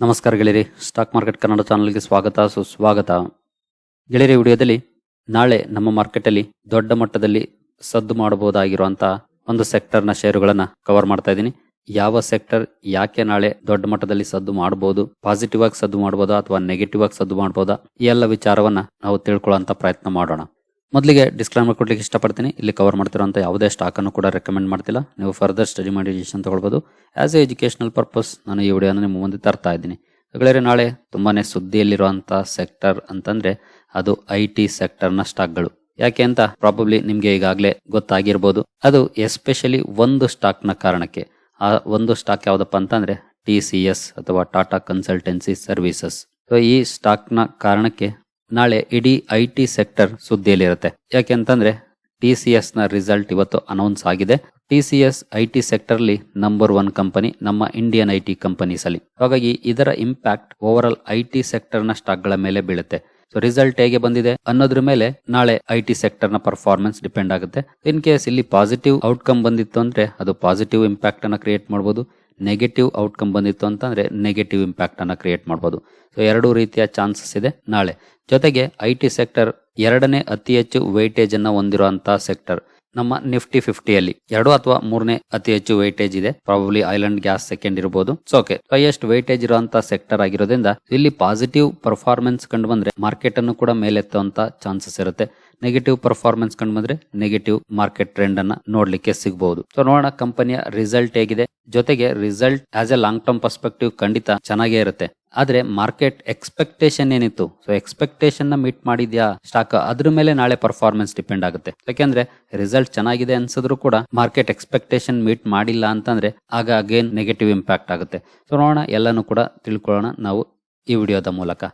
ನಮಸ್ಕಾರ ಗೆಳೆಯರಿ stock market Kannada ಚಾನಲ್ಗೆ ಸ್ವಾಗತ, ಸುಸ್ವಾಗತ. ಗೆಳೆಯರಿ ವಿಡಿಯೋದಲ್ಲಿ ನಾಳೆ ನಮ್ಮ ಮಾರ್ಕೆಟಲ್ಲಿ ದೊಡ್ಡ ಮಟ್ಟದಲ್ಲಿ ಸದ್ದು ಮಾಡಬಹುದಾಗಿರುವಂತಹ ಒಂದು ಸೆಕ್ಟರ್ನ ಷೇರುಗಳನ್ನ ಕವರ್ ಮಾಡ್ತಾ ಇದ್ದೀನಿ. ಯಾವ ಸೆಕ್ಟರ್ ಯಾಕೆ ನಾಳೆ ದೊಡ್ಡ ಮಟ್ಟದಲ್ಲಿ ಸದ್ದು ಮಾಡಬಹುದು ಪಾಸಿಟಿವ್ ಆಗಿ ಸದ್ದು ಮಾಡಬಹುದಾ ಅಥವಾ ನೆಗೆಟಿವ್ ಆಗಿ ಸದ್ದು ಮಾಡಬಹುದಾ, ಈ ಎಲ್ಲ ವಿಚಾರವನ್ನ ನಾವು ತಿಳ್ಕೊಳ್ಳೋ ಪ್ರಯತ್ನ ಮಾಡೋಣ. ಮೊದಲಿಗೆ ಡಿಸ್ಕ್ಲೈಮರ್ ಕೊಡ್ಲಿಕ್ಕೆ ಇಷ್ಟಪಡ್ತೀನಿ. ಇಲ್ಲಿ ಕವರ್ ಮಾಡ್ತಿರೋಂಥ ಯಾವುದೇ ಸ್ಟಾಕನ್ನು ಕೂಡ ರೆಕಮೆಂಡ್ ಮಾಡ್ತಿಲ್ಲ. ನೀವು ಫರ್ದರ್ ಸ್ಟಡಿ ಮಾಡಿ ಡಿಸಿಷನ್ ತೊಗೊಳ್ಬೋದು. ಆಸ್ ಎ ಎಜುಕೇಷನಲ್ ಪರ್ಪಸ್ ನಾನು ಈ ವಿಡಿಯೋನ ನಿಮ್ಮ ಮುಂದೆ ತರ್ತಾ ಇದ್ದೀನಿ. ನಾಳೆ ತುಂಬಾ ಸುದ್ದಿಯಲ್ಲಿರುವಂಥ ಸೆಕ್ಟರ್ ಅಂತಂದರೆ ಅದು ಐ ಟಿ ಸೆಕ್ಟರ್ನ ಸ್ಟಾಕ್ಗಳು ಯಾಕೆ ಅಂತ ಪ್ರಾಬಬ್ಲಿ ನಿಮಗೆ ಈಗಾಗಲೇ ಗೊತ್ತಾಗಿರ್ಬೋದು. ಅದು ಎಸ್ಪೆಷಲಿ ಒಂದು ಸ್ಟಾಕ್ನ ಕಾರಣಕ್ಕೆ. ಆ ಒಂದು ಸ್ಟಾಕ್ ಯಾವುದಪ್ಪ ಅಂತಂದರೆ ಟಿ ಸಿ ಎಸ್ ಅಥವಾ ಟಾಟಾ ಕನ್ಸಲ್ಟೆನ್ಸಿ ಸರ್ವಿಸಸ್ ಸೊ ಈ ಸ್ಟಾಕ್ನ ಕಾರಣಕ್ಕೆ ನಾಳೆ ಇಡೀ ಐ ಟಿ ಸೆಕ್ಟರ್ ಸುದ್ದಿಯಲ್ಲಿರುತ್ತೆ. ಯಾಕೆ ಅಂತಂದ್ರೆ ಟಿ ಸಿ ಎಸ್ನ ರಿಸಲ್ಟ್ ಇವತ್ತು ಅನೌನ್ಸ್ ಆಗಿದೆ. T C S I T sector ಅಲ್ಲಿ ನಂಬರ್ ಒನ್ ಕಂಪನಿ ನಮ್ಮ ಇಂಡಿಯನ್ ಐ ಟಿ ಕಂಪನೀಸ್ ಅಲ್ಲಿ. ಹಾಗಾಗಿ ಇದರ impact over all I T ಸೆಕ್ಟರ್ನ ಸ್ಟಾಕ್ಗಳ ಮೇಲೆ ಬೀಳುತ್ತೆ. ಸೊ ರಿಸಲ್ಟ್ ಹೇಗೆ ಬಂದಿದೆ ಅನ್ನೋದ್ರ ಮೇಲೆ ನಾಳೆ ಐ ಟಿ ಸೆಕ್ಟರ್ನ ಪರ್ಫಾರ್ಮೆನ್ಸ್ ಡಿಪೆಂಡ್ ಆಗುತ್ತೆ. ಇನ್ ಕೇಸ್ ಇಲ್ಲಿ ಪಾಸಿಟಿವ್ ಔಟ್ಕಮ್ ಬಂದಿತ್ತು ಅಂದ್ರೆ ಅದು ಪಾಸಿಟಿವ್ ಇಂಪ್ಯಾಕ್ಟ್ ಅನ್ನ ಕ್ರಿಯೇಟ್ ಮಾಡಬಹುದು ನೆಗೆಟಿವ್ ಔಟ್ಕಮ್ ಬಂದಿತ್ತು ಅಂತಂದ್ರೆ ನೆಗೆಟಿವ್ ಇಂಪ್ಯಾಕ್ಟ್ ಅನ್ನ ಕ್ರಿಯೇಟ್ ಮಾಡಬಹುದು ಸೊ ಎರಡೂ ರೀತಿಯ ಚಾನ್ಸಸ್ ಇದೆ ನಾಳೆ. ಜೊತೆಗೆ ಐ ಟಿ ಸೆಕ್ಟರ್ ಎರಡನೇ ಅತಿ ಹೆಚ್ಚು ವೈಟೇಜ್ ಹೊಂದಿರುವಂಥ ಸೆಕ್ಟರ್ ನಮ್ಮ ನಿಫ್ಟಿ ಫಿಫ್ಟಿಯಲ್ಲಿ ಎರಡು ಅಥವಾ ಮೂರನೇ ಅತಿ ಹೆಚ್ಚು ವೈಟೇಜ್ ಇದೆ. Probably oil and gas second ಇರಬಹುದು ಸೊ ಓಕೆ ಹೈಯೆಸ್ಟ್ ವೈಟೇಜ್ ಇರುವಂತಹ ಸೆಕ್ಟರ್ ಆಗಿರೋದ್ರಿಂದ ಇಲ್ಲಿ ಪಾಸಿಟಿವ್ ಪರ್ಫಾರ್ಮೆನ್ಸ್ ಕಂಡು ಬಂದ್ರೆ ಮಾರ್ಕೆಟ್ ಅನ್ನು ಕೂಡ ಮೇಲೆತ್ತುವಂತ ಚಾನ್ಸಸ್ ಇರುತ್ತೆ. ನೆಗೆಟಿವ್ ಪರ್ಫಾರ್ಮೆನ್ಸ್ ಕಂಡು ಬಂದ್ರೆ ನೆಗೆಟಿವ್ ಮಾರ್ಕೆಟ್ ಟ್ರೆಂಡ್ ಅನ್ನ ನೋಡ್ಲಿಕ್ಕೆ ಸಿಗಬಹುದು ಸೊ ನೋಡೋಣ ಕಂಪನಿಯ ರಿಸಲ್ಟ್ ಹೇಗಿದೆ. ಜೊತೆಗೆ result as a long term perspective ಖಂಡಿತ ಚೆನ್ನಾಗೇ ಇರುತ್ತೆ. ಆದ್ರೆ ಮಾರ್ಕೆಟ್ ಎಕ್ಸ್ಪೆಕ್ಟೇಷನ್ ಏನಿತ್ತು? ಸೊ ಎಕ್ಸ್ಪೆಕ್ಟೇಷನ್ನ ಮೀಟ್ ಮಾಡಿದ್ಯಾ? ಸ್ಟಾಕ್ ಅದ್ರ ಮೇಲೆ ನಾಳೆ ಪರ್ಫಾರ್ಮೆನ್ಸ್ ಡಿಪೆಂಡ್ ಆಗುತ್ತೆ. ಯಾಕೆಂದ್ರೆ ರಿಸಲ್ಟ್ ಚೆನ್ನಾಗಿದೆ ಅನ್ಸಿದ್ರು ಕೂಡ ಮಾರ್ಕೆಟ್ ಎಕ್ಸ್ಪೆಕ್ಟೇಷನ್ ಮೀಟ್ ಮಾಡಿಲ್ಲ ಅಂತಂದ್ರೆ ಆಗ ಅಗೇನ್ ನೆಗೆಟಿವ್ ಇಂಪ್ಯಾಕ್ಟ್ ಆಗುತ್ತೆ. ಸೊ ನೋಡೋಣ ಎಲ್ಲಾನು ಕೂಡ ತಿಳ್ಕೊಳ್ಳೋಣ ನಾವು ಈ ವಿಡಿಯೋದ ಮೂಲಕ.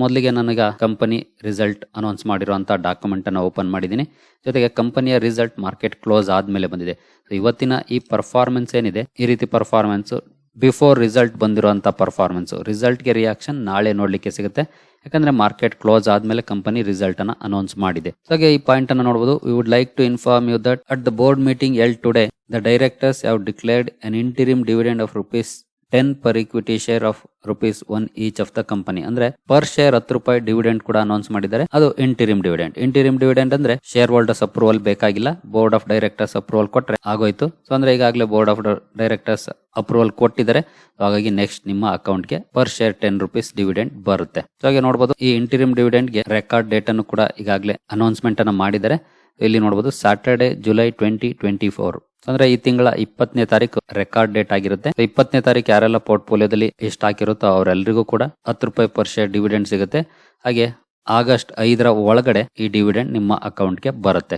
ಮೊದಲಿಗೆ ನನಗೆ ಕಂಪನಿ ರಿಸಲ್ಟ್ ಅನೌನ್ಸ್ ಮಾಡಿರುವಂಥ ಡಾಕ್ಯುಮೆಂಟ್ ಅನ್ನು ಓಪನ್ ಮಾಡಿದ್ದೀನಿ. ಜೊತೆಗೆ ಕಂಪನಿಯ ರಿಸಲ್ಟ್ ಮಾರ್ಕೆಟ್ ಕ್ಲೋಸ್ ಆದ್ಮೇಲೆ ಬಂದಿದೆ. ಸೊ ಇವತ್ತಿನ ಈ ಪರ್ಫಾರ್ಮೆನ್ಸ್ ಏನಿದೆ? ಈ ರೀತಿ ಪರ್ಫಾರ್ಮೆನ್ಸು ಬಿಫೋರ್ ರಿಸಲ್ಟ್ ಬಂದಿರುವಂಥ ಪರ್ಫಾರ್ಮೆನ್ಸು ರಿಸಲ್ಟ್ಗೆ ರಿಯಾಕ್ಷನ್ ನಾಳೆ ನೋಡಲಿಕ್ಕೆ ಸಿಗುತ್ತೆ. ಯಾಕಂದ್ರೆ ಮಾರ್ಕೆಟ್ ಕ್ಲೋಸ್ ಆದ್ಮೇಲೆ ಕಂಪನಿ ರಿಸಲ್ಟ್ ಅನ್ನ ಅನೌನ್ಸ್ ಮಾಡಿದೆ. ಹಾಗೆ ಈ ಪಾಯಿಂಟ್ ಅನ್ನು ನೋಡಬಹುದು we would like to inform you that at the board meeting held today the directors have declared an interim dividend of rupees ten per equity share of rupees one each of the company ಅಂದ್ರೆ per share ಹತ್ತು ರೂಪಾಯಿ dividend ಕೂಡ announce ಮಾಡಿದ್ದಾರೆ. ಅದು interim dividend interim dividend ಅಂದ್ರೆ share holders approval ಬೇಕಾಗಿಲ್ಲ. Board of directors approval ಕೊಟ್ರೆ ಆಗೋಯ್ತು. ಸೊ ಅಂದ್ರೆ ಈಗಾಗಲೇ ಬೋರ್ಡ್ ಆಫ್ ಡೈರೆಕ್ಟರ್ಸ್ ಅಪ್ರೂವಲ್ ಕೊಟ್ಟಿದ್ದಾರೆ. ಹಾಗಾಗಿ ನೆಕ್ಸ್ಟ್ ನಿಮ್ಮ ಅಕೌಂಟ್ಗೆ per share ten rupees dividend ಬರುತ್ತೆ. ಸೊ ಹಾಗೆ ನೋಡಬಹುದು ಈ ಇಂಟಿರಿಮ್ ಡಿವಿಡೆಂಡ್ಗೆ ರೆಕಾರ್ಡ್ ಡೇಟ್ ಅನ್ನು ಕೂಡ ಈಗಾಗಲೇ ಅನೌನ್ಸ್ಮೆಂಟ್ ಅನ್ನು ಮಾಡಿದ್ದಾರೆ. ಇಲ್ಲಿ ನೋಡಬಹುದು Saturday July twenty twenty four ಅಂದ್ರೆ ಈ ತಿಂಗಳ ಇಪ್ಪತ್ತನೇ ತಾರೀಕು ರೆಕಾರ್ಡ್ ಡೇಟ್ ಆಗಿರುತ್ತೆ. ಇಪ್ಪತ್ತನೇ ತಾರೀಕು ಯಾರೆಲ್ಲ ಪೋರ್ಟ್ಫೋಲಿಯೋದಲ್ಲಿ ಎಷ್ಟು ಹಾಕಿರುತ್ತೋ ಅವರೆಲ್ಲರಿಗೂ ಕೂಡ ಹತ್ತು ರೂಪಾಯಿ ಪರ್ ಶೇರ್ ಡಿವಿಡೆಂಡ್ ಸಿಗುತ್ತೆ. ಹಾಗೆ ಆಗಸ್ಟ್ ಐದರ ಒಳಗಡೆ ಈ ಡಿವಿಡೆಂಡ್ ನಿಮ್ಮ ಅಕೌಂಟ್ಗೆ ಬರುತ್ತೆ.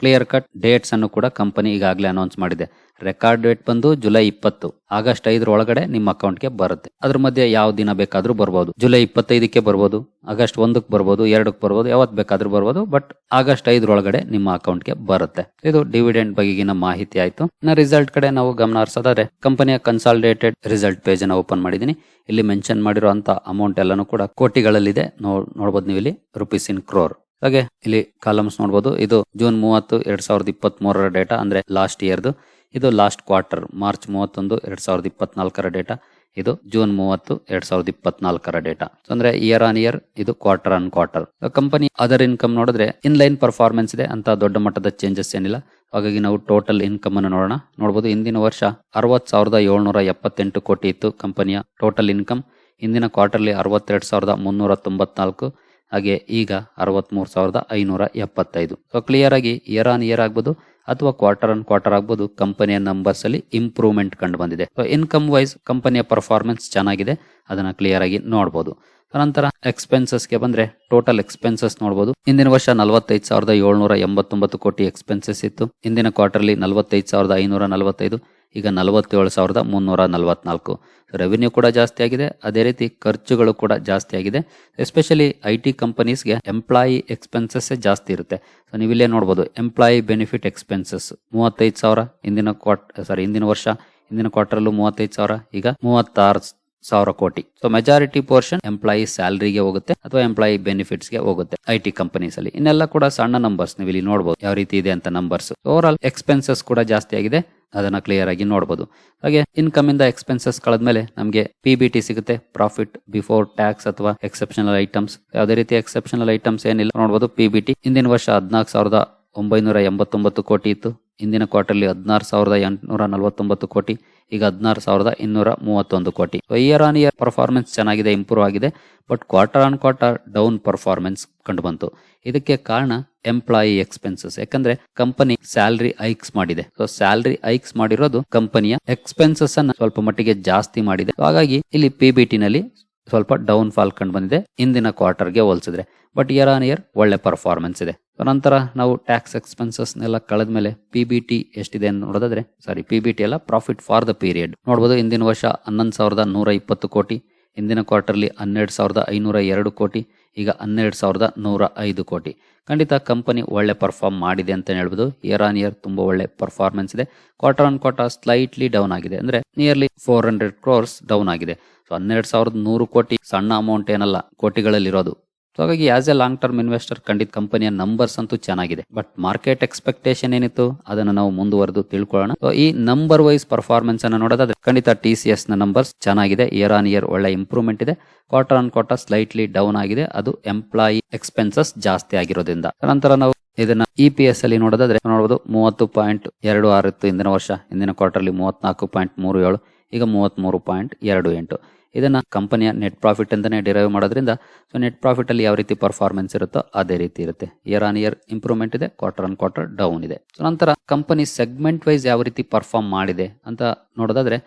ಕ್ಲಿಯರ್ ಕಟ್ ಡೇಟ್ಸ್ ಅನ್ನು ಕೂಡ ಕಂಪನಿ ಈಗಾಗಲೇ ಅನೌನ್ಸ್ ಮಾಡಿದೆ. ರೆಕಾರ್ಡ್ ಡೇಟ್ ಬಂದು ಜುಲೈ ಇಪ್ಪತ್ತು. ಆಗಸ್ಟ್ ಐದರ ಒಳಗಡೆ ನಿಮ್ಮ ಅಕೌಂಟ್ಗೆ ಬರುತ್ತೆ. ಅದ್ರ ಮಧ್ಯೆ ಯಾವ ದಿನ ಬೇಕಾದರೂ ಬರ್ಬೋದು. ಜುಲೈ ಇಪ್ಪತ್ತೈದಕ್ಕೆ ಬರ್ಬೋದು. ಆಗಸ್ಟ್ ಒಂದಕ್ಕೆ ಬರ್ಬೋದು. ಎರಡಕ್ಕೆ ಬರ್ಬೋದು. ಯಾವತ್ತು ಬೇಕಾದ್ರೂ ಬರ್ಬೋದು. ಬಟ್ ಆಗಸ್ಟ್ ಐದರ ಒಳಗಡೆ ನಿಮ್ಮ ಅಕೌಂಟ್ಗೆ ಬರುತ್ತೆ. ಇದು ಡಿವಿಡೆಂಡ್ ಬಗೆಗಿನ ಮಾಹಿತಿ ಆಯಿತು. ಇನ್ನ ರಿಸಲ್ಟ್ ಕಡೆ ನಾವು ಗಮನ ಹರಿಸೋದಾದ್ರೆ ಕಂಪನಿಯ ಕನ್ಸಾಲಿಡೇಟೆಡ್ ರಿಸಲ್ಟ್ ಪೇಜ್ ಅನ್ನು ಓಪನ್ ಮಾಡಿದೀನಿ ಇಲ್ಲಿ ಮೆನ್ಷನ್ ಮಾಡಿರುವಂತಹ ಅಮೌಂಟ್ ಎಲ್ಲಾನು ಕೂಡ ಕೋಟಿಗಳಲ್ಲಿದೆ. ನೋಡ್ ನೋಡ್ಬೋದು ನೀವು ಇಲ್ಲಿ ರುಪೀಸ್ ಇನ್ ಕ್ರೋರ್ ಹಾಗೆ ಇಲ್ಲಿ ಕಾಲಮ್ಸ್ ನೋಡಬಹುದು ಇದು ಜೂನ್ ಮೂವತ್ತು, ಎರಡ್ ಸಾವಿರದ ಇಪ್ಪತ್ತ್ ಮೂರರ ಡೇಟಾ ಅಂದ್ರೆ ಲಾಸ್ಟ್ ಇಯರ್ದು ಇದು ಲಾಸ್ಟ್ ಕ್ವಾರ್ಟರ್ ಮಾರ್ಚ್ ಮೂವತ್ತೊಂದು, ಎರಡ್ ಸಾವಿರದ ಇಪ್ಪತ್ನಾಲ್ಕರ ಡೇಟಾ ಇದು ಜೂನ್ ಮೂವತ್ತು, ಎರಡ್ ಸಾವಿರದ ಇಪ್ಪತ್ನಾಲ್ಕರ ಡೇಟಾ ಅಂದ್ರೆ ಇಯರ್ ಆನ್ ಇಯರ್ ಇದು quarter on quarter company other income ನೋಡಿದ್ರೆ ಇನ್ ಲೈನ್ ಪರ್ಫಾರ್ಮೆನ್ಸ್ ಇದೆ, ಅಂತ ದೊಡ್ಡ ಮಟ್ಟದ ಚೇಂಜಸ್ ಏನಿಲ್ಲ. ಹಾಗಾಗಿ ನಾವು ಟೋಟಲ್ ಇನ್ಕಮ್ ಅನ್ನು ನೋಡೋಣ. ನೋಡಬಹುದು ಇಂದಿನ ವರ್ಷ ಅರವತ್ ಸಾವಿರದ ಏಳ್ನೂರ ಎಪ್ಪತ್ತೆಂಟು ಕೋಟಿ ಇತ್ತು ಕಂಪನಿಯ ಟೋಟಲ್ ಇನ್ಕಮ್ ಇಂದಿನ ಕ್ವಾರ್ಟರ್ಲಿ ಅರವತ್ತೆರಡು ಸಾವಿರದ ಮುನ್ನೂರ ತೊಂಬತ್ನಾಲ್ಕು. ಹಾಗೆ ಈಗ ಅರವತ್ಮೂರು ಸಾವಿರದ ಐನೂರ ಎಪ್ಪತ್ತೈದು. ಸೊ ಕ್ಲಿಯರ್ ಆಗಿ ಇಯರ್ ಆನ್ ಇಯರ್ ಆಗ್ಬೋದು ಅಥವಾ ಕ್ವಾರ್ಟರ್ ಆನ್ ಕ್ವಾರ್ಟರ್ ಆಗ್ಬೋದು ಕಂಪನಿಯ ನಂಬರ್ಸ್ ಅಲ್ಲಿ ಇಂಪ್ರೂವ್ಮೆಂಟ್ ಕಂಡು ಬಂದಿದೆ. ಸೊ ಇನ್ಕಮ್ ವೈಸ್ ಕಂಪನಿಯ ಪರ್ಫಾರ್ಮೆನ್ಸ್ ಚೆನ್ನಾಗಿದೆ. ಅದನ್ನ ಕ್ಲಿಯರ್ ಆಗಿ ನೋಡಬಹುದು ನಂತರ ಎಕ್ಸ್ಪೆನ್ಸಸ್ಗೆ ಬಂದ್ರೆ ಟೋಟಲ್ ಎಕ್ಸ್ಪೆನ್ಸಸ್ ನೋಡಬಹುದು ಹಿಂದಿನ ವರ್ಷ ನಲವತ್ತೈದು ಸಾವಿರದ ಏಳ್ನೂರ ಎಂಬತ್ತೊಂಬತ್ತು ಕೋಟಿ ಎಕ್ಸ್ಪೆನ್ಸಸ್ ಇತ್ತು. ಇಂದಿನ ಕ್ವಾರ್ಟರ್ಲಿ ನಲವತ್ತೈದು ಸಾವಿರದ ಐನೂರ ನಲವತ್ತೈದು. ಈಗ ನಲವತ್ತೇಳು ಸಾವಿರದ ಮುನ್ನೂರ ನಲವತ್ನಾಲ್ಕು. ರೆವಿನ್ಯೂ ಕೂಡ ಜಾಸ್ತಿ ಆಗಿದೆ. ಅದೇ ರೀತಿ ಖರ್ಚುಗಳು ಕೂಡ ಜಾಸ್ತಿ ಆಗಿದೆ. ಎಸ್ಪೆಷಲಿ ಐ ಟಿ ಕಂಪನೀಸ್ಗೆ ಎಂಪ್ಲಾಯಿ ಎಕ್ಸ್ಪೆನ್ಸಸ್ ಜಾಸ್ತಿ ಇರುತ್ತೆ. ಸೊ ನೀವಿಲ್ಲೇ ನೋಡ್ಬೋದು ಎಂಪ್ಲಾಯಿ ಬೆನಿಫಿಟ್ ಎಕ್ಸ್ಪೆನ್ಸಸ್ ಮೂವತ್ತೈದು ಸಾವಿರ ಇಂದಿನ ಕ್ವಾರ್ಟ್ ಸಾರಿ ಇಂದಿನ ವರ್ಷ, ಇಂದಿನ ಕ್ವಾರ್ಟರಲ್ಲೂ ಮೂವತ್ತೈದು ಸಾವಿರ, ಈಗ ಮೂವತ್ತಾರು ಸಾವಿರ ಕೋಟಿ. ಸೊ ಮೆಜಾರಿಟಿ ಪೋರ್ಷನ್ ಎಂಪ್ಲಾಯಿ ಸ್ಯಾಲರಿಗೆ ಹೋಗುತ್ತೆ ಅಥವಾ ಎಂಪ್ಲಾಯಿ ಬೆನಿಫಿಟ್ಸ್ಗೆ ಹೋಗುತ್ತೆ ಐ ಟಿ ಕಂಪನೀಸ್ ಅಲ್ಲಿ. ಇನ್ನೆಲ್ಲ ಕೂಡ ಸಣ್ಣ ನಂಬರ್ಸ್ ನೀವು ಇಲ್ಲಿ ನೋಡಬಹುದು ಯಾವ ರೀತಿ ಇದೆ ಅಂತ ನಂಬರ್ಸ್ ಓವರ್ ಆಲ್ ಎಕ್ಸ್ಪೆನ್ಸಸ್ ಕೂಡ ಜಾಸ್ತಿ ಆಗಿದೆ. ಅದನ್ನ ಕ್ಲಿಯರ್ ಆಗಿ ನೋಡಬಹುದು ಹಾಗೆ ಇನ್ಕಮ್ ಇಂದ ಎಕ್ಸ್ಪೆನ್ಸಸ್ ಕಳೆದ್ಮೇಲೆ ನಮಗೆ ಪಿ ಬಿ ಟಿ ಸಿಗುತ್ತೆ. ಪ್ರಾಫಿಟ್ ಬಿಫೋರ್ ಟ್ಯಾಕ್ಸ್ ಅಥವಾ ಎಕ್ಸೆಪ್ಷನಲ್ ಐಟಮ್ಸ್ ಯಾವುದೇ ರೀತಿ ಎಕ್ಸೆಪ್ಷನಲ್ ಐಟಮ್ಸ್ ಏನಿಲ್ಲ ನೋಡಬಹುದು ಪಿ ಬಿ ಟಿ ಇಂದಿನ ವರ್ಷ ಹದಿನಾಲ್ಕು ಸಾವಿರದ ಒಂಬೈನೂರ ಎಂಬತ್ತೊಂಬತ್ತು ಕೋಟಿ ಇತ್ತು. ಇಂದಿನ ಕ್ವಾರ್ಟರ್ಲಿ ಹದಿನಾರು ಸಾವಿರದ ಎಂಟುನೂರ ನಲವತ್ತೊಂಬತ್ತು ಕೋಟಿ. ಈಗ ಹದಿನಾರು ಸಾವಿರದ ಇನ್ನೂರ ಮೂವತ್ತೊಂದು ಕೋಟಿ. ಇಯರ್ ಆನ್ ಇಯರ್ ಪರ್ಫಾರ್ಮೆನ್ಸ್ ಚೆನ್ನಾಗಿದೆ ಇಂಪ್ರೂವ್ ಆಗಿದೆ but quarter on quarter down performance ಕಂಡು ಬಂತು ಇದಕ್ಕೆ ಕಾರಣ ಎಂಪ್ಲಾಯಿ ಎಕ್ಸ್ಪೆನ್ಸಸ್ ಯಾಕಂದ್ರೆ ಕಂಪನಿ ಸ್ಯಾಲರಿ ಹೈಕ್ಸ್ ಮಾಡಿದೆ. ಸೊ ಸ್ಯಾಲರಿ ಹೈಕ್ಸ್ ಮಾಡಿರೋದು ಕಂಪನಿಯ ಎಕ್ಸ್ಪೆನ್ಸಸ್ ಅನ್ನ ಸ್ವಲ್ಪ ಮಟ್ಟಿಗೆ ಜಾಸ್ತಿ ಮಾಡಿದೆ. ಹಾಗಾಗಿ ಇಲ್ಲಿ ಪಿ ಬಿ ನಲ್ಲಿ ಸ್ವಲ್ಪ ಡೌನ್ ಫಾಲ್ ಕಂಡು ಬಂದಿದೆ ಇಂದಿನ ಕ್ವಾರ್ಟರ್ಗೆ ಹೋಲಿಸಿದ್ರೆ. ಬಟ್ ಇಯರ್ ಆನ್ ಇಯರ್ ಒಳ್ಳೆ ಪರ್ಫಾರ್ಮೆನ್ಸ್ ಇದೆ. ನಂತರ ನಾವು ಟ್ಯಾಕ್ಸ್ ಎಕ್ಸ್ಪೆನ್ಸಸ್ನೆಲ್ಲ ಕಳೆದ್ಮೇಲೆ ಪಿ ಬಿ ಟಿ ಎಷ್ಟಿದೆ ಅಂತ ನೋಡೋದಾದ್ರೆ ಸಾರಿ ಪಿ ಬಿ ಟಿ ಎಲ್ಲ ಪ್ರಾಫಿಟ್ ಫಾರ್ ದ ಪೀರಿಯಡ್ ನೋಡಬಹುದು ಇಂದಿನ ವರ್ಷ ಹನ್ನೊಂದು ಸಾವಿರದ ನೂರ ಇಪ್ಪತ್ತು ಕೋಟಿ ಇಂದಿನ ಕ್ವಾರ್ಟರ್ಲಿ ಹನ್ನೆರಡು ಸಾವಿರದ ಐನೂರ ಎರಡು ಕೋಟಿ, ಈಗ ಹನ್ನೆರಡು ಸಾವಿರದ ನೂರ ಐದು ಕೋಟಿ. ಖಂಡಿತ ಕಂಪನಿ ಒಳ್ಳೆ ಪರ್ಫಾರ್ಮ್ ಮಾಡಿದೆ ಅಂತ ಹೇಳ್ಬೋದು. ಇಯರ್ ಆನ್ ಇಯರ್ ತುಂಬಾ ಒಳ್ಳೆ ಪರ್ಫಾರ್ಮೆನ್ಸ್ ಇದೆ. Quarter on quarter slightly down ಆಗಿದೆ. ಅಂದ್ರೆ nearly four hundred crores down ಆಗಿದೆ. ಸೊ ಹನ್ನೆರಡು ಸಾವಿರದ ನೂರು ಕೋಟಿ ಸಣ್ಣ ಅಮೌಂಟ್ ಏನಲ್ಲ, ಕೋಟಿಗಳಲ್ಲಿರೋದು. ಸೊ ಹಾಗಾಗಿ as a long term investor ಖಂಡಿತ ಕಂಪನಿಯ ನಂಬರ್ಸ್ ಅಂತೂ ಚೆನ್ನಾಗಿದೆ. ಬಟ್ ಮಾರ್ಕೆಟ್ ಎಕ್ಸ್ಪೆಕ್ಟೇಷನ್ ಏನಿತ್ತು, ಅದನ್ನು ನಾವು ಮುಂದುವರೆದು ತಿಳ್ಕೊಳ್ಳೋಣ. ಸೊ ಈ ನಂಬರ್ ವೈಸ್ ಪರ್ಫಾರ್ಮೆನ್ಸ್ ಅನ್ನು ನೋಡೋದಾದ್ರೆ, ಖಂಡಿತ ಟಿ ಸಿ ಎಸ್ನ ನಂಬರ್ಸ್ ಚೆನ್ನಾಗಿದೆ. ಇಯರ್ ಆನ್ ಇಯರ್ ಒಳ್ಳೆ ಇಂಪ್ರೂವ್ಮೆಂಟ್ ಇದೆ. Quarter on quarter slightly down ಆಗಿದೆ. ಅದು ಎಂಪ್ಲಾಯಿ ಎಕ್ಸ್ಪೆನ್ಸಸ್ ಜಾಸ್ತಿ ಆಗಿರೋದ್ರಿಂದ. ನಂತರ ನಾವು ಇದನ್ನ ಇ ಪಿ ಎಸ್ ಅಲ್ಲಿ ನೋಡೋದಾದ್ರೆ ನೋಡಬಹುದು ಮೂವತ್ತು ಪಾಯಿಂಟ್ ಎರಡು ಆರು ಇತ್ತು ಇಂದಿನ ವರ್ಷ. ಇಂದಿನ ಕ್ವಾರ್ಟರ್ಲಿ ಮೂವತ್ನಾಲ್ಕು ಪಾಯಿಂಟ್ ಮೂರು ಏಳು. ಈಗ ಮೂವತ್ಮೂರು ಪಾಯಿಂಟ್ ಎರಡು ಎಂಟು. ಇದನ್ನ ಕಂಪನಿಯ ನೆಟ್ ಪ್ರಾಫಿಟ್ ಅಂತಾನೆ ಡಿರೈವ್ ಮಾಡೋದ್ರಿಂದ ಸೊ ನೆಟ್ ಪ್ರಾಫಿಟ್ ಅಲ್ಲಿ ಯಾವ ರೀತಿ ಪರ್ಫಾರ್ಮೆನ್ಸ್ ಇರುತ್ತೋ ಅದೇ ರೀತಿ ಇರುತ್ತೆ. ಇಯರ್ ಆನ್ ಇಯರ್ ಇಂಪ್ರೂವ್ಮೆಂಟ್ ಇದೆ ಕ್ವಾರ್ಟರ್ ಆನ್ ಕ್ವಾರ್ಟರ್ ಡೌನ್ ಇದೆ. ಸೊ ನಂತರ ಕಂಪನಿ ಸೆಗ್ಮೆಂಟ್ ವೈಸ್ ಯಾವ ರೀತಿ ಪರ್ಫಾರ್ಮ್ ಮಾಡಿದೆ ಅಂತ ನೋಡೋದಾದ್ರೆ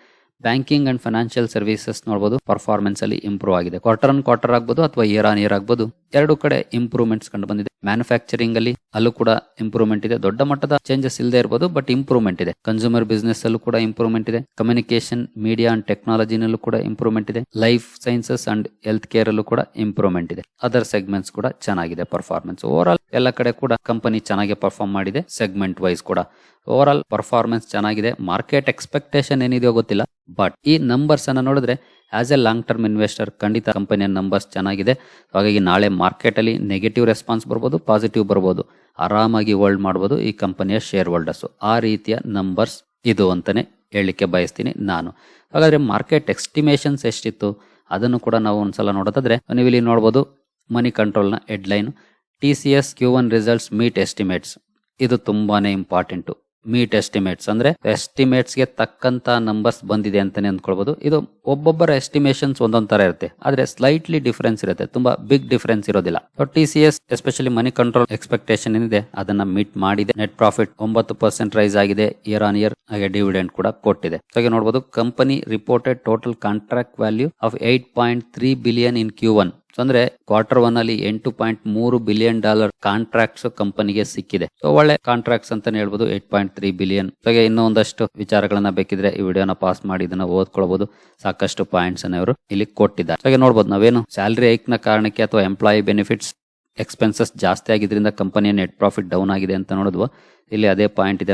ಬ್ಯಾಂಕಿಂಗ್ ಅಂಡ್ ಫೈನಾನ್ಷಿಯಲ್ ಸರ್ವಿಸಸ್ ನೋಡಬಹುದು ಪರ್ಫಾರ್ಮೆನ್ಸ್ ಅಲ್ಲಿ ಇಂಪ್ರೂವ್ ಆಗಿದೆ. ಕ್ವಾರ್ಟರ್ ಆನ್ ಕ್ವಾರ್ಟರ್ ಆಗ್ಬೋದು ಅಥವಾ ಇಯರ್ ಆನ್ ಇಯರ್ ಆಗ್ಬೋದು. ಎರಡು ಕಡೆ ಇಂಪ್ರೂವ್ಮೆಂಟ್ಸ್ ಕಂಡು ಬಂದಿದೆ. ಮ್ಯಾನುಫ್ಯಾಕ್ಚರಿಂಗ್ ಅಲ್ಲಿ ಅಲ್ಲೂ ಕೂಡ ಇಂಪ್ರೂವ್ಮೆಂಟ್ ಇದೆ. ದೊಡ್ಡ ಮಟ್ಟದ ಚೇಂಜಸ್ ಇಲ್ಲದೆ ಇರಬಹುದು ಬಟ್ ಇಂಪ್ರೂವ್ಮೆಂಟ್ ಇದೆ. ಕನ್ಸ್ಯೂಮರ್ ಬಿಸ್ನೆಸ್ ಅಲ್ಲೂ ಕೂಡ ಇಂಪ್ರೂವ್ಮೆಂಟ್ ಇದೆ. ಕಮ್ಯುನಿಕೇಶನ್ ಮೀಡಿಯಾ ಅಂಡ್ ಟೆಕ್ನಾಲಜಿನಲ್ಲೂ ಕೂಡ ಇಂಪ್ರೂವ್ಮೆಂಟ್ ಇದೆ. Life sciences and health care ಅಲ್ಲೂ ಕೂಡ ಇಂಪ್ರೂವ್ಮೆಂಟ್ ಇದೆ. ಅದರ್ ಸೆಗ್ಮೆಂಟ್ಸ್ ಕೂಡ ಚೆನ್ನಾಗಿದೆ ಪರ್ಫಾರ್ಮೆನ್ಸ್ ಓವರ್ ಆಲ್ ಎಲ್ಲ ಕಡೆ ಕೂಡ ಕಂಪನಿ ಚೆನ್ನಾಗಿ ಪರ್ಫಾರ್ಮ್ ಮಾಡಿದೆ ಸೆಗ್ಮೆಂಟ್ ವೈಸ್ ಕೂಡ. ಓವರ್ ಆಲ್ ಪರ್ಫಾರ್ಮೆನ್ಸ್ ಚೆನ್ನಾಗಿದೆ. ಮಾರ್ಕೆಟ್ ಎಕ್ಸ್ಪೆಕ್ಟೇಷನ್ ಏನಿದೆಯೋ ಗೊತ್ತಿಲ್ಲ ಬಟ್ ಈ ನಂಬರ್ಸ್ ಅನ್ನ ನೋಡಿದ್ರೆ as a long term investor ಖಂಡಿತ ಕಂಪನಿಯ ನಂಬರ್ಸ್ ಚೆನ್ನಾಗಿದೆ. ಹಾಗಾಗಿ ನಾಳೆ ಮಾರ್ಕೆಟಲ್ಲಿ ನೆಗೆಟಿವ್ ರೆಸ್ಪಾನ್ಸ್ ಬರ್ಬೋದು ಪಾಸಿಟಿವ್ ಬರ್ಬೋದು. ಆರಾಮಾಗಿ ಹೋಲ್ಡ್ ಮಾಡ್ಬೋದು ಈ ಕಂಪನಿಯ ಶೇರ್ ಹೋಲ್ಡರ್ಸು ಆ ರೀತಿಯ ನಂಬರ್ಸ್ ಇದು ಅಂತಲೇ ಹೇಳಲಿಕ್ಕೆ ಬಯಸ್ತೀನಿ ನಾನು. ಹಾಗಾದರೆ ಮಾರ್ಕೆಟ್ ಎಕ್ಸ್ಟಿಮೇಷನ್ಸ್ ಎಷ್ಟಿತ್ತು? ಅದನ್ನು ಕೂಡ ನಾವು ಒಂದ್ಸಲ ನೋಡೋದಾದ್ರೆ, ನೀವು ಇಲ್ಲಿ ನೋಡ್ಬೋದು ಮನಿ ಕಂಟ್ರೋಲ್ನ headline T C S Q one results meet estimates ಇದು ತುಂಬಾ ಇಂಪಾರ್ಟೆಂಟ್ ಮೀಟ್ ಎಸ್ಟಿಮೇಟ್ಸ್ ಅಂದ್ರೆ ಎಸ್ಟಿಮೇಟ್ಸ್ಗೆ ತಕ್ಕಂತ ನಂಬರ್ಸ್ ಬಂದಿದೆ ಅಂತಾನೆ ಅಂದ್ಕೊಳ್ಬಹುದು ಇದು ಒಬ್ಬೊಬ್ಬರ ಎಸ್ಟಿಮೇಷನ್ಸ್ ಒಂದೊಂದ್ ತರ ಇರುತ್ತೆ. ಆದ್ರೆ ಸ್ಲೈಟ್ಲಿ ಡಿಫರೆನ್ಸ್ ಇರುತ್ತೆ. ತುಂಬಾ ಬಿಗ್ ಡಿಫರೆನ್ಸ್ ಇರೋದಿಲ್ಲ. T C S especially Moneycontrol expectation ಏನಿದೆ, ಅದನ್ನ ಮೀಟ್ ಮಾಡಿದೆ. ನೆಟ್ ಪ್ರಾಫಿಟ್ ಒಂಬತ್ತು ಪರ್ಸೆಂಟ್ ರೈಸ್ ಆಗಿದೆ. ಇಯರ್ ಆನ್ ಇಯರ್ ಹಾಗೆ ಡಿವಿಡೆಂಡ್ ಕೂಡ ಕೊಟ್ಟಿದೆ. ಹಾಗೆ ನೋಡಬಹುದು company reported total contract value of eight point three billion in Q one ಅಂದ್ರೆ ಕ್ವಾರ್ಟರ್ ಒನ್ ಅಲ್ಲಿ ಎಂಟು ಪಾಯಿಂಟ್ ಮೂರು ಬಿಲಿಯನ್ ಡಾಲರ್ ಕಾಂಟ್ರಾಕ್ಟ್ಸ್ ಕಂಪನಿಗೆ ಸಿಕ್ಕಿದೆ. ಸೊ ಒಳ್ಳೆ ಕಾಂಟ್ರಾಕ್ಟ್ಸ್ ಅಂತಾನೆ ಹೇಳ್ಬೋದು. ಏಟ್ ಪಾಯಿಂಟ್ ತ್ರೀ ಬಿಲಿಯನ್ ಹಾಗೆ ಇನ್ನೂ ಒಂದಷ್ಟು ವಿಚಾರಗಳನ್ನ ಬೇಕಿದ್ರೆ ಈ ವಿಡಿಯೋನ ಪಾಸ್ ಮಾಡಿ ಇದನ್ನ ಓದ್ಕೊಳ್ಬಹುದು ಸಾಕಷ್ಟು ಪಾಯಿಂಟ್ಸ್ ಅನ್ನ ಅವರು ಇಲ್ಲಿ ಕೊಟ್ಟಿದ್ದಾರೆ. ಹಾಗೆ ನೋಡಬಹುದು ನಾವೇನು ಸ್ಯಾಲರಿ ಹೈಕ್ನ ಕಾರಣಕ್ಕೆ ಅಥವಾ ಎಂಪ್ಲಾಯಿ ಬೆನಿಫಿಟ್ಸ್ ಎಕ್ಸ್ಪೆನ್ಸಸ್ ಜಾಸ್ತಿ ಆಗಿದ್ರಿಂದ ಕಂಪನಿಯ ನೆಟ್ ಪ್ರಾಫಿಟ್ ಡೌನ್ ಆಗಿದೆ ಅಂತ ನೋಡಿದ್ವು, ಇಲ್ಲಿ ಅದೇ ಪಾಯಿಂಟ್ ಇದೆ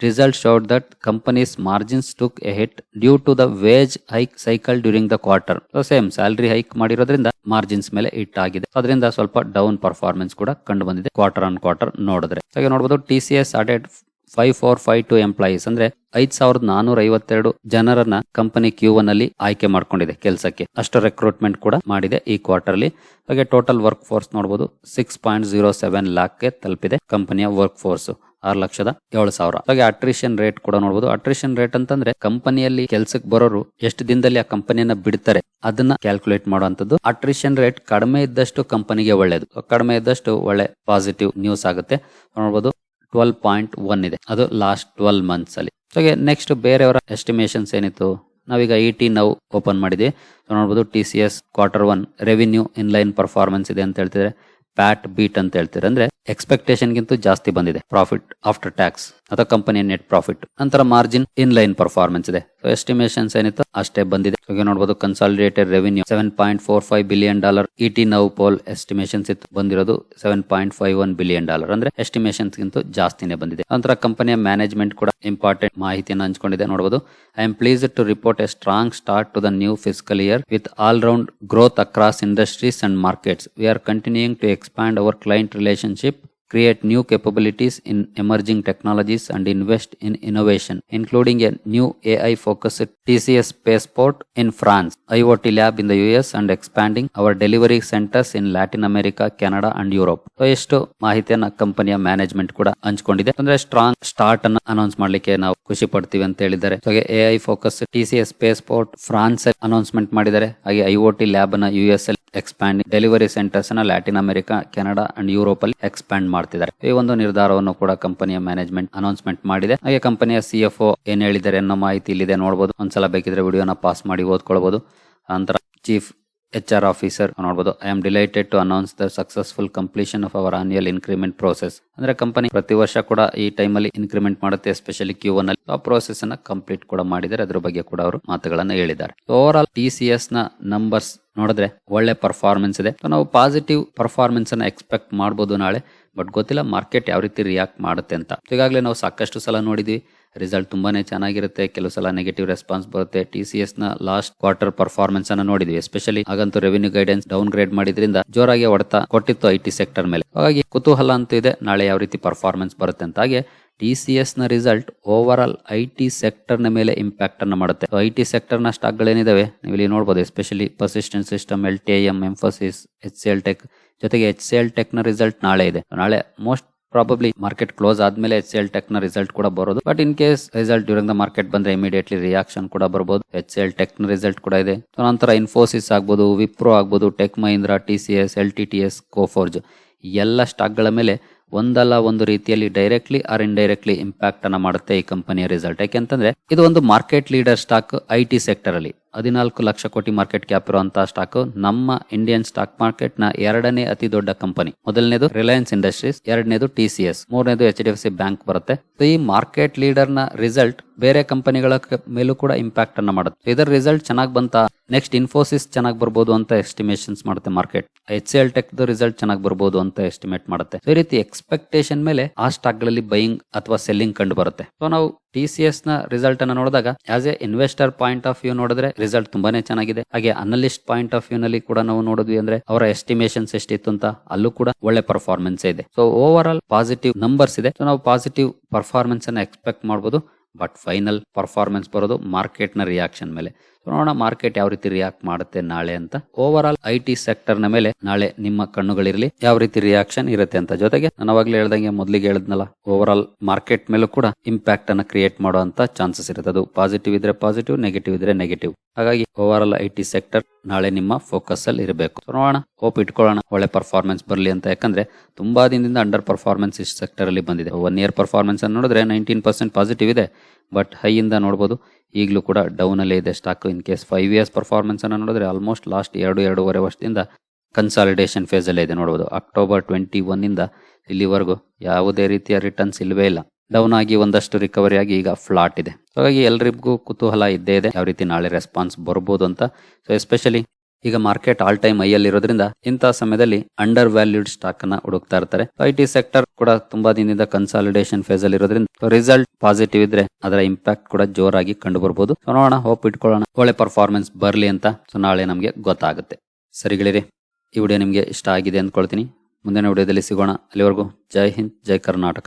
ನೋಡಬಹುದು result showed that companies margins took a hit due to the wage hike cycle during the quarter same salary hike ಮಾಡಿರೋದ್ರಿಂದ ಮಾರ್ಜಿನ್ಸ್ ಮೇಲೆ ಹಿಟ್ ಆಗಿದೆ. ಅದರಿಂದ ಸ್ವಲ್ಪ ಡೌನ್ ಪರ್ಫಾರ್ಮೆನ್ಸ್ ಕೂಡ ಕಂಡು ಬಂದಿದೆ ಕ್ವಾರ್ಟರ್ ಆನ್ ಕ್ವಾರ್ಟರ್ ನೋಡಿದ್ರೆ. ಹಾಗೆ ನೋಡಬಹುದು T C S added five four five two employees ಅಂದ್ರೆ ಐದ್ ಸಾವಿರದ ನಾನೂರ ಐವತ್ತೆರಡು ಜನರನ್ನ ಕಂಪನಿ ಕ್ಯೂ ಒನ್ ಅಲ್ಲಿ ಆಯ್ಕೆ ಮಾಡ್ಕೊಂಡಿದೆ ಕೆಲಸಕ್ಕೆ. ಅಷ್ಟು ರೆಕ್ರೂಟ್ಮೆಂಟ್ ಕೂಡ ಮಾಡಿದೆ ಈ ಕ್ವಾರ್ಟರ್ ಅಲ್ಲಿ ಹಾಗೆ ಟೋಟಲ್ ವರ್ಕ್ ಫೋರ್ಸ್ ನೋಡಬಹುದು six point zero seven lakh ತಲುಪಿದೆ ಕಂಪನಿಯ ವರ್ಕ್ ಫೋರ್ಸ್ ಆರು ಲಕ್ಷದ ಏಳು ಸಾವಿರ. ಹಾಗೆ ಅಟ್ರಿಷನ್ ರೇಟ್ ಕೂಡ ನೋಡಬಹುದು ಅಟ್ರಿಷನ್ ರೇಟ್ ಅಂತಂದ್ರೆ ಕಂಪನಿಯಲ್ಲಿ ಕೆಲ್ಸಕ್ಕೆ ಬರೋರು ಎಷ್ಟು ದಿನದಲ್ಲಿ ಆ ಕಂಪನಿಯನ್ನ ಬಿಡ್ತಾರೆ ಅದನ್ನ ಕ್ಯಾಲ್ಕುಲೇಟ್ ಮಾಡುವಂತದ್ದು ಅಟ್ರಿಷನ್ ರೇಟ್ ಕಡಿಮೆ ಇದ್ದಷ್ಟು ಕಂಪನಿಗೆ ಒಳ್ಳೇದು. ಕಡಿಮೆ ಇದ್ದಷ್ಟು ಒಳ್ಳೆ ಪಾಸಿಟಿವ್ ನ್ಯೂಸ್ ಆಗುತ್ತೆ. ನೋಡಬಹುದು ಟ್ವೆಲ್ ಪಾಯಿಂಟ್ ಒನ್ ಇದೆ. ಅದು ಲಾಸ್ಟ್ ಟ್ವೆಲ್ ಮಂತ್ಸ್ ಅಲ್ಲಿ. ಹಾಗೆ ನೆಕ್ಸ್ಟ್ ಬೇರೆಯವರ ಎಸ್ಟಿಮೇಷನ್ಸ್ ಏನಿತ್ತು? ನಾವೀಗ ಇ ಟಿ ನಾವು ಓಪನ್ ಮಾಡಿದ್ವಿ. ನೋಡಬಹುದು T C S quarter one revenue in line performance ಇದೆ ಅಂತ ಹೇಳ್ತಿದ್ರೆ ಪ್ಯಾಟ್ ಬೀಟ್ ಅಂತ ಹೇಳ್ತಿದ್ರೆ ಅಂದ್ರೆ ಎಕ್ಸ್ಪೆಕ್ಟೇಷನ್ ಗಿಂತ ಜಾಸ್ತಿ ಬಂದಿದೆ. ಪ್ರಾಫಿಟ್ ಆಫ್ಟರ್ ಟ್ಯಾಕ್ಸ್ ಅಥವಾ ಕಂಪನಿಯ ನೆಟ್ ಪ್ರಾಫಿಟ್ ನಂತರ ಮಾರ್ಜಿನ್ ಇನ್ ಲೈನ್ ಪರ್ಫಾರ್ಮೆನ್ಸ್ ಇದೆ ಎಸ್ಟಿಮೇಷನ್ಸ್ ಏನಿತ್ತು? ಅಷ್ಟೇ ಬಂದಿದೆ. ಹಾಗೆ ನೋಡಬಹುದು consolidated revenue seven point four five billion dollar ET now poll estimations ಇತ್ತು. ಬಂದಿರೋದು seven point five one billion dollar ಅಂದ್ರೆ ಎಸ್ಟಿಮೇಷನ್ಸ್ ಗಿಂತ ಜಾಸ್ತಿನೇ ಬಂದಿದೆ. ನಂತರ ಕಂಪನಿಯ ಮ್ಯಾನೇಜ್ಮೆಂಟ್ ಕೂಡ ಇಂಪಾರ್ಟೆಂಟ್ ಮಾಹಿತಿಯನ್ನು ಹಂಚಿಕೊಂಡಿದೆ. ನೋಡಬಹುದು I am pleased to report a strong start to the new fiscal year with all round growth across industries and markets we are continuing to expand our client relationship create new capabilities in emerging technologies and invest in innovation, including a new AI focused TCS spaceport in France, IoT lab in the US, and expanding our delivery centers in Latin America, Canada, and Europe. So ಎಷ್ಟು ಮಾಹಿತಿಯನ್ನ ಕಂಪನಿಯ management ಕೂಡ ಹಂಚ್ಕೊಂಡಿದೆ ಅಂದ್ರೆ strong start ಅನ್ನ announce ಮಾಡ್ಲಿಕ್ಕೆ ನಾವು ಖುಷಿ ಪಡ್ತೀವಿ ಅಂತ ಹೇಳಿದ್ದಾರೆ ಹಾಗೆ AI focus TCS space port France announcement ಮಾಡಿದ್ದಾರೆ ಹಾಗೆ ಐಒಟಿ ಲ್ಯಾಬ್ ಅನ್ನ ಯು ಎಸ್ ಅಲ್ಲಿ expand delivery ಸೆಂಟರ್ಸ್ನ Latin America Canada and Europe ಅಲ್ಲಿ ಎಕ್ಸ್ಪ್ಯಾಂಡ್ ಮಾಡ್ತಿದ್ದಾರೆ. ಈ ಒಂದು ನಿರ್ಧಾರವನ್ನು ಕೂಡ ಕಂಪನಿಯ ಮ್ಯಾನೇಜ್ಮೆಂಟ್ ಅನೌನ್ಸ್ಮೆಂಟ್ ಮಾಡಿದೆ. ಹಾಗೆ ಕಂಪನಿಯ ಸಿಎಫ್ಒ ಏನ್ ಹೇಳಿದ್ದಾರೆ ಅನ್ನೋ ಮಾಹಿತಿ ಇಲ್ಲಿದೆ ನೋಡಬಹುದು ಒಂದ್ಸಲ ಬೇಕಿದ್ರೆ ವಿಡಿಯೋನ ಪಾಸ್ ಮಾಡಿ ಓದ್ಕೊಳ್ಬಹುದು ನಂತರ ಚೀಫ್ ಎಚ್ ಆರ್ ಆಫೀಸರ್ ನೋಡಬಹುದು I am delighted to announce the successful completion of our annual increment process ಅಂದ್ರೆ ಕಂಪನಿ ಪ್ರತಿ ವರ್ಷ ಕೂಡ ಈ ಟೈಮ್ ಅಲ್ಲಿ ಇನ್ಕ್ರಿಮೆಂಟ್ ಮಾಡುತ್ತೆ ಎಸ್ಪೆಷಲಿ ಕ್ಯೂ ಒನ್ ಅಲ್ಲಿ ಆ ಪ್ರೋಸೆಸ್ ಅನ್ನ ಕಂಪ್ಲೀಟ್ ಕೂಡ ಮಾಡಿದ್ದಾರೆ. ಅದ್ರ ಬಗ್ಗೆ ಕೂಡ ಅವರು ಮಾತುಗಳನ್ನು ಹೇಳಿದ್ದಾರೆ. ಓವರ್ ಆಲ್ ಟಿ ಸಿ ಎಸ್ನ ನಂಬರ್ಸ್ ನೋಡಿದ್ರೆ ಒಳ್ಳೆ ಪರ್ಫಾರ್ಮೆನ್ಸ್ ಇದೆ. ನಾವು ಪಾಸಿಟಿವ್ ಪರ್ಫಾರ್ಮೆನ್ಸ್ ಅನ್ನ ಎಕ್ಸ್ಪೆಕ್ಟ್ ಮಾಡಬಹುದು ನಾಳೆ. ಬಟ್ ಗೊತ್ತಿಲ್ಲ ಮಾರ್ಕೆಟ್ ಯಾವ ರೀತಿ ರಿಯಾಕ್ಟ್ ಮಾಡುತ್ತೆ ಅಂತ. ಈಗಾಗಲೇ ನಾವು ಸಾಕಷ್ಟು ಸಲ ನೋಡಿದ್ವಿ. ರಿಸಲ್ಟ್ ತುಂಬಾನೇ ಚೆನ್ನಾಗಿರುತ್ತೆ. ಕೆಲವು ಸಲ ನೆಗೆಟಿವ್ ರೆಸ್ಪಾನ್ಸ್ ಬರುತ್ತೆ. ಟಿ ಸಿ ಎಸ್ನ ಲಾಸ್ಟ್ ಕ್ವಾರ್ಟರ್ ಪರ್ಫಾರ್ಮೆನ್ಸ್ ಅನ್ನ ನೋಡಿದ್ವಿ. ಎಸ್ಪೆಷಲಿ ಹಾಗಂತೂ ರೆವಿನ್ಯೂ ಗೈಡೆನ್ಸ್ ಡೌನ್ ಗ್ರೇಡ್ ಮಾಡಿದ್ರಿಂದ ಜೋರಾಗಿ ಹೊಡೆತ ಕೊಟ್ಟಿತ್ತು ಐ ಟಿ ಸೆಕ್ಟರ್ ಮೇಲೆ. ಹಾಗಾಗಿ ಕುತೂಹಲ ಅಂತೂ ಇದೆ. ನಾಳೆ ಯಾವ ರೀತಿ ಪರ್ಫಾರ್ಮೆನ್ಸ್ ಬರುತ್ತೆ ಅಂತ. ಹಾಗೆ ಟಿ ಸಿ ಎಸ್ನ result over all I T ಸೆಕ್ಟರ್ನ ಮೇಲೆ ಇಂಪ್ಯಾಕ್ಟ್ ಅನ್ನ ಮಾಡುತ್ತೆ ಐ ಟಿ ಸೆಕ್ಟರ್ನ ಸ್ಟಾಕ್ ಗಳೇನಿದಾವೆ ನೀವು ಇಲ್ಲಿ ನೋಡಬಹುದು especially persistent system L T M Mphasis H L tech ಜೊತೆಗೆ ಎಚ್ ಸಿ ಎಲ್ ಟೆಕ್ನ ರಿಸಲ್ಟ್ ನಾಳೆ ಇದೆ. ನಾಳೆ ಮೋಸ್ಟ್ ಪ್ರಾಬಬ್ಲಿ ಮಾರ್ಕೆಟ್ ಕ್ಲೋಸ್ ಆದ್ಮೇಲೆ ಎಚ್ ಸಿ ಎಲ್ ಟೆಕ್ನ ರಿಸಲ್ಟ್ ಕೂಡ ಬರೋದು. But in case result during the market ಬಂದ್ರೆ ಇಮಿಡಿಯೇಟ್ಲಿ ರಿಯಾಕ್ಷನ್ ಕೂಡ ಬರ್ಬೋದು. ಎಚ್ ಸಿ ಎಲ್ ಟೆಕ್ನ ರಿಸಲ್ಟ್ ಕೂಡ ಇದೆ. ಸೊ ನಂತರ ಇನ್ಫೋಸಿಸ್ ಆಗ್ಬೋದು ವಿಪ್ರೋ ಆಗ್ಬೋದು tech Mahindra T C S L T T S Coforge ಎಲ್ಲ ಸ್ಟಾಕ್ಗಳ ಮೇಲೆ ಒಂದಲ್ಲ ಒಂದು ರೀತಿಯಲ್ಲಿ ಡೈರೆಕ್ಟ್ಲಿ ಆರ್ ಇಂಡೈರೆಕ್ಟ್ಲಿ ಇಂಪ್ಯಾಕ್ಟ್ ಅನ್ನ ಮಾಡುತ್ತೆ ಈ ಕಂಪನಿಯ ರಿಸಲ್ಟ್ ಯಾಕೆಂತಂದ್ರೆ ಇದು ಒಂದು market leader stock I T sector ಅಲ್ಲಿ. ಹದಿನಾಲ್ಕು ಲಕ್ಷ ಕೋಟಿ ಮಾರ್ಕೆಟ್ ಕ್ಯಾಪ್ ಇರುವಂತಹ ಸ್ಟಾಕ್ ನಮ್ಮ ಇಂಡಿಯನ್ ಸ್ಟಾಕ್ ಮಾರ್ಕೆಟ್ನ ಎರಡನೇ ಅತಿ ದೊಡ್ಡ ಕಂಪನಿ ಮೊದಲನೇದು ರಿಲಯನ್ಸ್ ಇಂಡಸ್ಟ್ರೀಸ್ ಎರಡನೇದು ಟಿ ಸಿ ಎಸ್ ಮೂರನೇದು H D F C bank ಬರುತ್ತೆ. ಈ ಮಾರ್ಕೆಟ್ ಲೀಡರ್ನ ರಿಸಲ್ಟ್ ಬೇರೆ ಕಂಪನಿಗಳ ಮೇಲೂ ಕೂಡ ಇಂಪ್ಯಾಕ್ಟ್ ಅನ್ನ ಮಾಡುತ್ತೆ. ಇದರ ರಿಸಲ್ಟ್ ಚೆನ್ನಾಗಿ ಬಂತ. ನೆಕ್ಸ್ಟ್ ಇನ್ಫೋಸಿಸ್ ಚೆನ್ನಾಗಿ ಬರ್ಬೋದು ಅಂತ ಎಸ್ಟಿಮೇಷನ್ಸ್ ಮಾಡುತ್ತೆ market H C L tech result ಚೆನ್ನಾಗಿ ಬರ್ಬೋದು ಅಂತ ಎಸ್ಟಿಮೇಟ್ ಮಾಡುತ್ತೆ. ಈ ರೀತಿ ಎಕ್ಸ್ಪೆಕ್ಟೇಷನ್ ಮೇಲೆ ಆ ಸ್ಟಾಕ್ಗಳಲ್ಲಿ ಬೈಯಿಂಗ್ ಅಥವಾ ಸೆಲ್ಲಿಂಗ್ ಕಂಡು ಬರುತ್ತೆ. ಸೊ ನಾವು ಟಿ ಸಿ ಎಸ್ನ ರಿಸಲ್ಟ್ ಅನ್ನ ನೋಡಿದಾಗ as a investor point of view ನೋಡಿದ್ರೆ ರಿಸಲ್ಟ್ ತುಂಬಾನೇ ಚೆನ್ನಾಗಿದೆ. ಹಾಗೆ ಅನಲಿಸ್ಟ್ ಪಾಯಿಂಟ್ ಆಫ್ ವ್ಯೂ ನಲ್ಲಿ ಕೂಡ ನಾವು ನೋಡಿದ್ವಿ ಅಂದ್ರೆ ಅವರ ಎಸ್ಟಿಮೇಷನ್ಸ್ ಎಷ್ಟಿತ್ತು ಅಂತ ಅಲ್ಲೂ ಕೂಡ ಒಳ್ಳೆ ಪರ್ಫಾರ್ಮೆನ್ಸ್ ಇದೆ. So over all positive numbers ಇದೆ. ಸೊ ನಾವು ಪಾಸಿಟಿವ್ ಪರ್ಫಾರ್ಮೆನ್ಸ್ ಅನ್ನ ಎಕ್ಸ್ಪೆಕ್ಟ್ ಮಾಡಬಹುದು ಬಟ್ ಫೈನಲ್ ಪರ್ಫಾರ್ಮೆನ್ಸ್ ಬರೋದು ಮಾರ್ಕೆಟ್ನ ರಿಯಾಕ್ಷನ್ ಮೇಲೆ. ನೋಡೋಣ ಮಾರ್ಕೆಟ್ ಯಾವ ರೀತಿ ರಿಯಾಕ್ಟ್ ಮಾಡುತ್ತೆ ನಾಳೆ ಅಂತ? ಓವರ್ ಆಲ್ ಐ ಟಿ ಸೆಕ್ಟರ್ನ ಮೇಲೆ ನಾಳೆ ನಿಮ್ಮ ಕಣ್ಣುಗಳಿರಲಿ ಯಾವ ರೀತಿ ರಿಯಾಕ್ಷನ್ ಇರುತ್ತೆ ಅಂತ. ಜೊತೆಗೆ ನಾನು ಅವಾಗಲೇ ಹೇಳ್ದಂಗೆ ಮೊದಲಿಗೆ ಹೇಳಿದ್ನಲ್ಲ ಓವರ್ ಆಲ್ ಮಾರ್ಕೆಟ್ ಮೇಲೂ ಕೂಡ ಇಂಪ್ಯಾಕ್ಟ್ ಅನ್ನ ಕ್ರಿಯೇಟ್ ಮಾಡುವಂತ ಚಾನ್ಸಸ್ ಇರುತ್ತೆ. ಅದು ಪಾಸಿಟಿವ್ ಇದ್ರೆ ಪಾಸಿಟಿವ್ ನೆಗೆಟಿವ್ ಇದ್ರೆ ನೆಗೆಟಿವ್ ಹಾಗಾಗಿ over all I T sector ನಾಳೆ ನಿಮ್ಮ ಫೋಕಸ್ ಅಲ್ಲಿ ಇರಬೇಕು. ನೋಡೋಣ ಹೋಪ್ ಇಟ್ಕೊಳ್ಳೋಣ, ಒಳ್ಳೆ ಪರ್ಫಾರ್ಮೆನ್ಸ್ ಬರಲಿ ಅಂತ. ಯಾಕಂದ್ರೆ ತುಂಬಾ ದಿನದಿಂದ ಅಂಡರ್ ಪರ್ಫಾರ್ಮೆನ್ಸ್ ಇಷ್ಟು ಸೆಕ್ಟರ್ ಅಲ್ಲಿ ಬಂದಿದೆ. ಒನ್ ಇಯರ್ ಪರ್ಫಾರ್ಮೆನ್ಸ್ ಅನ್ನು ನೋಡಿದ್ರೆ ನೈನ್ಟೀನ್ ಪರ್ಸೆಂಟ್ ಪಾಸಿಟಿವ್ ಇದೆ. ಬಟ್ ಹೈ ಇಂದ ನೋಡಬಹುದು ಈಗಲೂ ಕೂಡ ಡೌನಲ್ಲೇ ಇದೆ stock in case five years performance ಅನ್ನು ನೋಡಿದ್ರೆ ಆಲ್ಮೋಸ್ಟ್ ಲಾಸ್ಟ್ ಎರಡು, ಎರಡೂವರೆ ವರ್ಷದಿಂದ ಕನ್ಸಾಲಿಡೇಷನ್ ಫೇಸ್ ಅಲ್ಲೇ ಇದೆ ನೋಡಬಹುದು ಅಕ್ಟೋಬರ್ ಟ್ವೆಂಟಿ ಒನ್ನಿಂದ ಇಲ್ಲಿವರೆಗೂ ಯಾವುದೇ ರೀತಿಯ ರಿಟರ್ನ್ಸ್ ಇಲ್ಲವೇ ಇಲ್ಲ. ಡೌನ್ ಆಗಿ ಒಂದಷ್ಟು ರಿಕವರಿ ಆಗಿ ಈಗ ಫ್ಲಾಟ್ ಇದೆ. ಹಾಗಾಗಿ ಎಲ್ರಿಗೂ ಕುತೂಹಲ ಇದ್ದೇ ಇದೆ. ಯಾವ ರೀತಿ ನಾಳೆ ರೆಸ್ಪಾನ್ಸ್ ಬರ್ಬೋದು ಅಂತ. ಸೊ ಎಸ್ಪೆಷಲಿ ಈಗ ಮಾರ್ಕೆಟ್ ಆಲ್ ಟೈಮ್ ಐ ಅಲ್ಲಿ ಇರೋದ್ರಿಂದ ಇಂತಹ ಸಮಯದಲ್ಲಿ ಅಂಡರ್ ವ್ಯಾಲ್ಯೂಡ್ ಸ್ಟಾಕ್ ಅನ್ನ ಹುಡುಕ್ತಾ ಇರ್ತಾರೆ. ಐ ಟಿ ಸೆಕ್ಟರ್ ಕೂಡ ತುಂಬಾ ದಿನದಿಂದ ಕನ್ಸಾಲಿಡೇಷನ್ ಫೇಸ್ ಅಲ್ಲಿ ಇರೋದ್ರಿಂದ ರಿಸಲ್ಟ್ ಪಾಸಿಟಿವ್ ಇದ್ರೆ ಅದರ ಇಂಪ್ಯಾಕ್ಟ್ ಕೂಡ ಜೋರಾಗಿ ಕಂಡು ಬರ್ಬೋದು ನೋಡೋಣ ಹೋಪ್ ಇಟ್ಕೊಳ್ಳೋಣ. ಒಳ್ಳೆ ಪರ್ಫಾರ್ಮೆನ್ಸ್ ಬರಲಿ ಅಂತ ಸೊ ನಾಳೆ ನಮಗೆ ಗೊತ್ತಾಗುತ್ತೆ. ಸರಿಗಳಿರಿ ಈ ವಿಡಿಯೋ ನಿಮಗೆ ಇಷ್ಟ ಆಗಿದೆ ಅಂದ್ಕೊಳ್ತೀನಿ. ಮುಂದಿನ ವಿಡಿಯೋದಲ್ಲಿ ಸಿಗೋಣ. ಅಲ್ಲಿವರೆಗೂ ಜೈ ಹಿಂದ್, ಜೈ ಕರ್ನಾಟಕ.